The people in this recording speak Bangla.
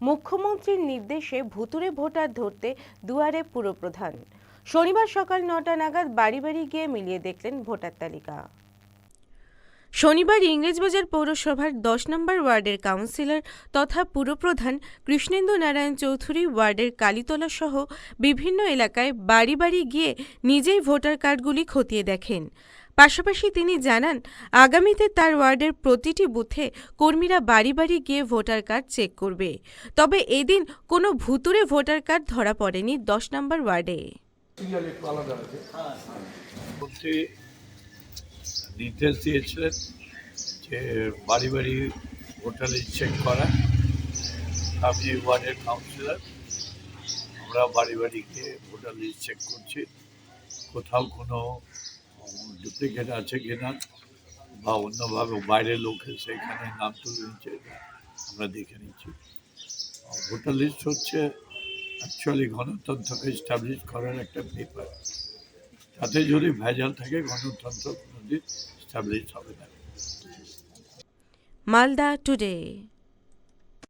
মুখ্যমন্ত্রীর নির্দেশে ভুতুরে ভোটার ধরতে দুয়ারে পুরপ্রধান। শনিবার সকাল নটা নাগাদ বাড়ি বাড়ি গিয়ে মিলিয়ে দেখলেন ভোটার তালিকা। শনিবার ইংরেজবাজার পৌরসভার দশ নম্বর ওয়ার্ডের কাউন্সিলর তথা পুরপ্রধান কৃষ্ণেন্দু নারায়ণ চৌধুরী ওয়ার্ডের কালীতলা সহ বিভিন্ন এলাকায় বাড়ি বাড়ি গিয়ে নিজেই ভোটার কার্ডগুলি খতিয়ে দেখেন। পাশাপাশি তিনি জানান, আগামীতে তার ওয়ার্ডের প্রতিটি বুথে কর্মীরা বাড়ি বাড়ি গিয়ে ভোটার কার্ড চেক করবে। তবে এদিন কোনো ভুতুরে ভোটার কার্ড ধরা পড়েনি দশ নম্বর ওয়ার্ডে। নির্দেশ দিয়েছিলেন যে বাড়ি বাড়ি ভোটার চেক করা। আমি ওয়ার্ডের কাউন্সিলর, আমরা বাড়ি বাড়ি গিয়ে ভোটার লিস্ট চেক করছি। কোথাও কোনো ডুপ্লিকেট আছে কিনা বা অন্যভাবে বাইরের লোক এসে এখানে নাম তুলে নিচ্ছে, আমরা দেখে নিচ্ছি। ভোটার লিস্ট হচ্ছে অ্যাকচুয়ালি গণতন্ত্রকে স্টাবলিশ করার একটা পেপার তাতে যদি ভেজাল থাকে, গণতন্ত্র কোনোদিন স্টাবলিশ হবে না। মালদা টুডে